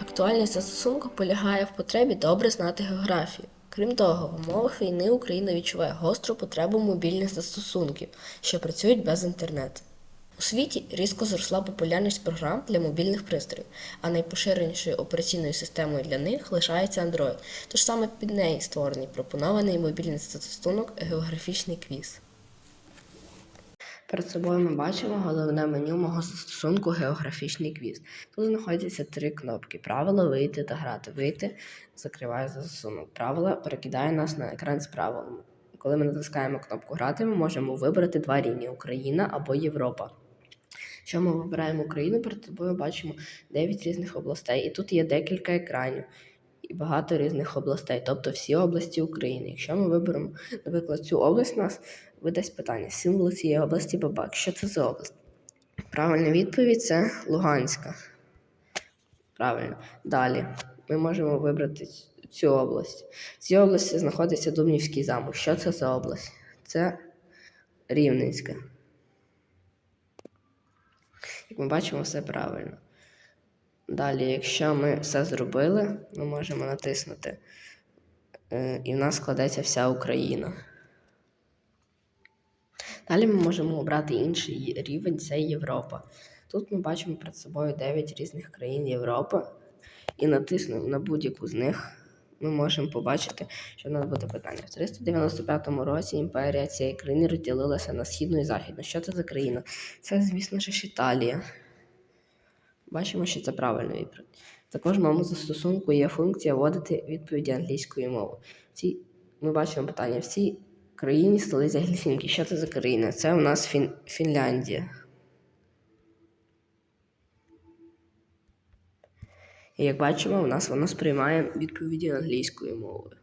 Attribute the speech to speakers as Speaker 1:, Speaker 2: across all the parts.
Speaker 1: Актуальність застосунку полягає в потребі добре знати географію. Крім того, в умовах війни Україна відчуває гостру потребу мобільних застосунків, що працюють без інтернету. У світі різко зросла популярність програм для мобільних пристроїв, а найпоширенішою операційною системою для них лишається Android. Тож саме під неї створений пропонований мобільний застосунок географічний квіз. Перед собою ми бачимо головне меню мого застосунку географічний квіз. Тут знаходяться три кнопки: правила вийти та грати. Вийти закриває застосунок. Правила перекидає нас на екран з правилами. Коли ми натискаємо кнопку грати, ми можемо вибрати два рівні Україна або Європа. Якщо ми вибираємо Україну, перед собою бачимо 9 різних областей, і тут є декілька екранів і багато різних областей, тобто всі області України. Якщо ми виберемо, наприклад, цю область, у нас видасть питання: символ цієї області бабак. Що це за область? Правильна відповідь це Луганська. Правильно. Далі ми можемо вибрати цю область. В цій області знаходиться Дубнівський замок. Що це за область? Це Рівненська. Як ми бачимо, все правильно. Далі, якщо ми все зробили, ми можемо натиснути, е, і в нас складеться вся Україна. Далі ми можемо обрати інший рівень це Європа. Тут ми бачимо перед собою 9 різних країн Європи і натиснемо на будь-яку з них. Ми можемо побачити, що в нас буде питання. В 395 році імперія цієї країни розділилася на східну і західну. Що це за країна? Це, звісно ж, Італія. Бачимо, що це правильна відповідь. Також в моєму застосунку є функція вводити відповіді англійською мовою. В цій, ми бачимо питання. В цій країні столиця Гельсінкі. Що це за країна? Це у нас Фін... Фінляндія. І як бачимо, у нас воно сприймає відповіді англійською мовою.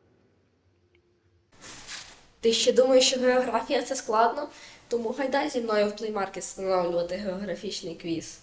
Speaker 2: Ти ще думаєш, що географія це складно? Тому гайдай зі мною в Market встановлювати географічний квіз.